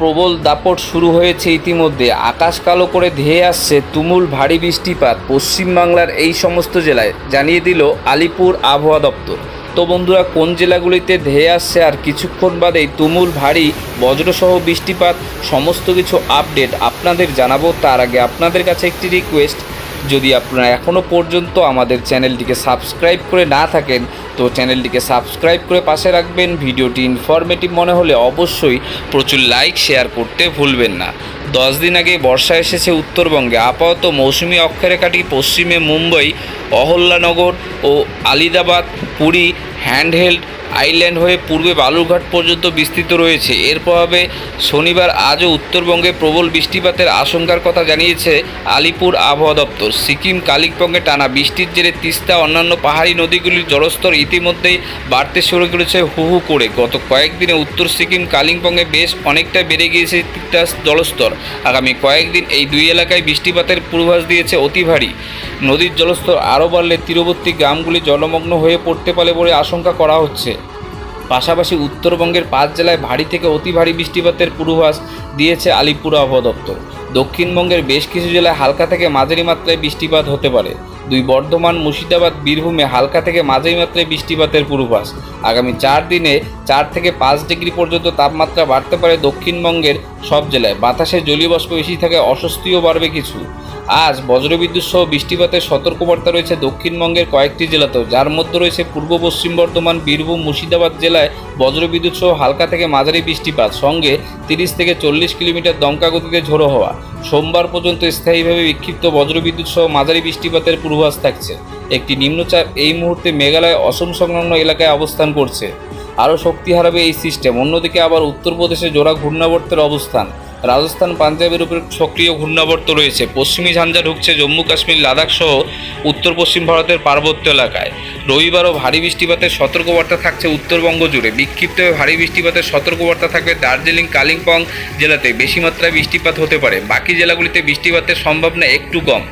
প্রবল দাপট শুরু হয়েছে ইতিমধ্যে। আকাশ কালো করে ধেয়ে আসছে তুমুল ভারী বৃষ্টিপাত পশ্চিমবাংলার এই সমস্ত জেলায়, জানিয়ে দিল আলিপুর আবহাওয়া দপ্তর। তো বন্ধুরা, কোন জেলাগুলিতে ধেয়ে আসছে আর কিছুক্ষণ বাদেই তুমুল ভারী বজ্রসহ বৃষ্টিপাত, সমস্ত কিছু আপডেট আপনাদের জানাব। তার আগে আপনাদের কাছে একটি রিকোয়েস্ট যদি আপনারা এখনও পর্যন্ত আমাদের চ্যানেলটিকে সাবস্ক্রাইব করে না থাকেন, তো চ্যানেলটিকে সাবস্ক্রাইব করে পাশে রাখবেন। ভিডিওটি ইনফরমেটিভ মনে হলে অবশ্যই প্রচুর লাইক শেয়ার করতে ভুলবেন না। দশ দিন আগে বর্ষা এসেছে উত্তরবঙ্গে। আপাতত মৌসুমি অক্ষরেখাটি পশ্চিমে মুম্বই, অহল্যানগর ও আলিদাবাদ, পুরী হ্যান্ডহেল্ড আইল্যান্ড হয়ে পূর্বে বালুরঘাট পর্যন্ত বিস্তৃত রয়েছে। এর প্রভাবে শনিবার আজও উত্তরবঙ্গে প্রবল বৃষ্টিপাতের আশঙ্কার কথা জানিয়েছে আলিপুর আবহাওয়া দপ্তর। সিকিম, কালিম্পংয়ে টানা বৃষ্টির জেরে তিস্তা, অন্যান্য পাহাড়ি নদীগুলির জলস্তর ইতিমধ্যেই বাড়তে শুরু করেছে হু হু করে। গত কয়েকদিনে উত্তর সিকিম, কালিম্পংয়ে বেশ অনেকটা বেড়ে গিয়েছে তিস্তার জলস্তর। আগামী কয়েকদিন এই দুই এলাকায় বৃষ্টিপাতের পূর্বাভাস দিয়েছে অতি ভারী। নদীর জলস্তর আরও বাড়লে তীরবর্তী গ্রামগুলি জলমগ্ন হয়ে পড়তে পারে বলে আশঙ্কা করা হচ্ছে। পাশাপাশি উত্তরবঙ্গের পাঁচ জেলায় ভারী থেকে অতি ভারী বৃষ্টিপাতের পূর্বাভাস দিয়েছে আলিপুর আবহাওয়া দপ্তর। দক্ষিণবঙ্গের বেশ কিছু জেলায় হালকা থেকে মাঝারি মাত্রায় বৃষ্টিপাত হতে পারে। দুই বর্ধমান মুর্শিদাবাদ বীরভূমে হালকা থেকে মাঝারি মাত্রায় বৃষ্টিপাতের পূর্বাভাস। আগামী চার দিনে চার থেকে পাঁচ ডিগ্রি পর্যন্ত তাপমাত্রা বাড়তে পারে দক্ষিণবঙ্গের সব জেলায়। বাতাসে জলীয় বাষ্প বেশি থাকে অস্বস্তিও বাড়বে কিছু। আজ বজ্রবিদ্যুৎ সহ বৃষ্টিপাতের সতর্কবার্তা রয়েছে দক্ষিণবঙ্গের কয়েকটি জেলাতেও। যার মধ্যে রয়েছে পূর্ব পশ্চিম বর্ধমান, বীরভূম, মুর্শিদাবাদ জেলায় বজ্রবিদ্যুৎ সহ হালকা থেকে মাঝারি বৃষ্টিপাত। সঙ্গে তিরিশ থেকে চল্লিশ কিলোমিটার দমকা গতিতে ঝোড়ো হওয়া। সোমবার পর্যন্ত স্থায়ীভাবে বিক্ষিপ্ত বজ্রবিদ্যুৎ সহ মাঝারি বৃষ্টিপাতের পূর্বাভাস থাকছে। একটি নিম্নচাপ এই মুহূর্তে মেঘালয়, অসম সংলগ্ন এলাকায় অবস্থান করছে। আরও শক্তি হারাবে এই সিস্টেম অন্যদিকে আবার উত্তরপ্রদেশে জোড়া ঘূর্ণাবর্তের অবস্থান। রাজস্থান, পাঞ্জাবের উপর সক্রিয় ঘূর্ণাবর্ত রয়েছে। পশ্চিমী ঝঞ্ঝা ঢুকছে জম্মু কাশ্মীর, লাদাখ সহ উত্তর পশ্চিম ভারতের পার্বত্য এলাকায়। রবিবারও ভারী বৃষ্টিপাতের সতর্কবার্তা থাকছে উত্তরবঙ্গ জুড়ে। বিক্ষিপ্তভাবে ভারী বৃষ্টিপাতের সতর্কবার্তা থাকবে দার্জিলিং, কালিম্পং জেলাতে। বেশি মাত্রায় বৃষ্টিপাত হতে পারে। বাকি জেলাগুলিতে বৃষ্টিপাতের সম্ভাবনা একটু কম।